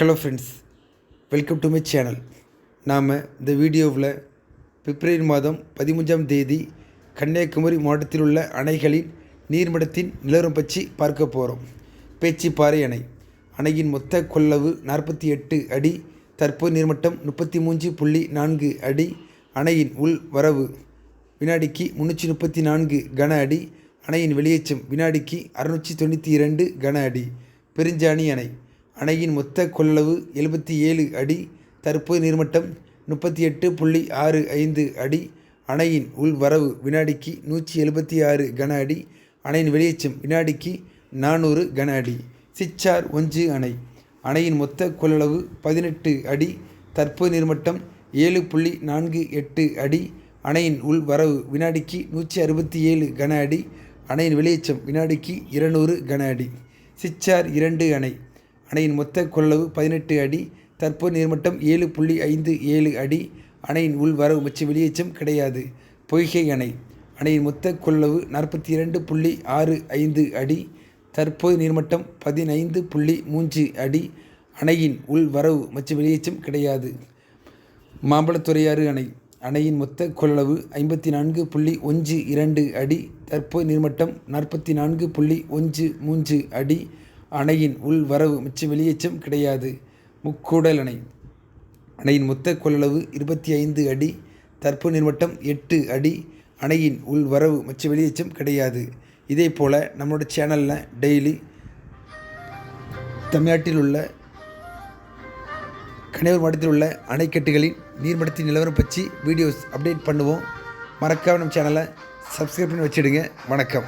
Hello friends welcome to my channel நாம் இந்த வீடியோவில் பிப்ரவரி மாதம் பதிமூன்றாம் தேதி கன்னியாகுமரி மாவட்டத்தில் உள்ள அணைகளின் நீர்மடத்தின் நிலவரம் பற்றி பார்க்க போகிறோம் பேச்சிப்பாறை அணை. அணையின் மொத்த கொள்ளவு நாற்பத்தி எட்டு அடி தற்போது நீர்மட்டம் முப்பத்தி மூன்று புள்ளி நான்கு அடி அணையின் உள் வரவு வினாடிக்கு முந்நூற்றி முப்பத்தி நான்கு கன அடி அணையின் வெளியேற்றம் வினாடிக்கு அறுநூற்றி தொண்ணூற்றி இரண்டு கன அடி. பெருஞ்சாணி அணை. அணையின் மொத்த கொள்ளளவு எழுபத்தி ஏழு அடி தற்போது நீர்மட்டம் முப்பத்தி எட்டு புள்ளி ஆறு ஐந்து அடி அணையின் உள்வரவு வினாடிக்கு நூற்றி எழுபத்தி ஆறு கன அடி அணையின் வெளியேற்றம் வினாடிக்கு நானூறு கன அடி. சிச்சார் ஒஞ்சு அணை. அணையின் மொத்த கொள்ளளவு பதினெட்டு அடி தற்போது நீர்மட்டம் ஏழு புள்ளி நான்கு எட்டு அடி அணையின் உள் வரவு வினாடிக்கு நூற்றி அறுபத்தி ஏழு கன அடி அணையின் வெளியேற்றம் வினாடிக்கு இருநூறு கன அடி. சிச்சார் இரண்டு அணை. அணையின் மொத்த கொள்ளளவு பதினெட்டு அடி தற்போது நீர்மட்டம் ஏழு புள்ளி ஐந்து ஏழு அடி அணையின் உள் வரவு மற்றும் வெளியேற்றம் கிடையாது. பொய்கை அணை அணையின் மொத்த கொள்ளளவு நாற்பத்தி இரண்டு புள்ளி ஆறு ஐந்து அடி தற்போது நீர்மட்டம் பதினைந்து புள்ளி மூன்று அடி அணையின் உள் வரவு மற்றும் வெளியேற்றம் கிடையாது. மாம்பழத்துறையாறு அணை அணையின் மொத்த கொள்ளளவு ஐம்பத்தி நான்கு புள்ளி ஒன்று இரண்டு அடி தற்போது நீர்மட்டம் நாற்பத்தி நான்கு புள்ளி ஒன்று மூன்று அடி அணையின் உள் வரவு மிச்ச வெளியேற்றம் கிடையாது. முக்கூடல் அணை அணையின் மொத்த கொள்ளளவு இருபத்தி ஐந்து அடி. தற்போது நீர்மட்டம் எட்டு அடி. அணையின் உள் வரவு மச்ச வெளியேச்சம் கிடையாது. இதே போல் நம்மளோட சேனலில் டெய்லி தமிழ்நாட்டில் உள்ள கன்னியாகுமரி மாவட்டத்தில் உள்ள அணைக்கட்டுகளின் நீர்மட்டத்தின் நிலவரம் பற்றி வீடியோஸ் அப்டேட் பண்ணுவோம். மறக்காம நம்ம சேனலை சப்ஸ்கிரைப் பண்ணி வச்சுடுங்க. வணக்கம்.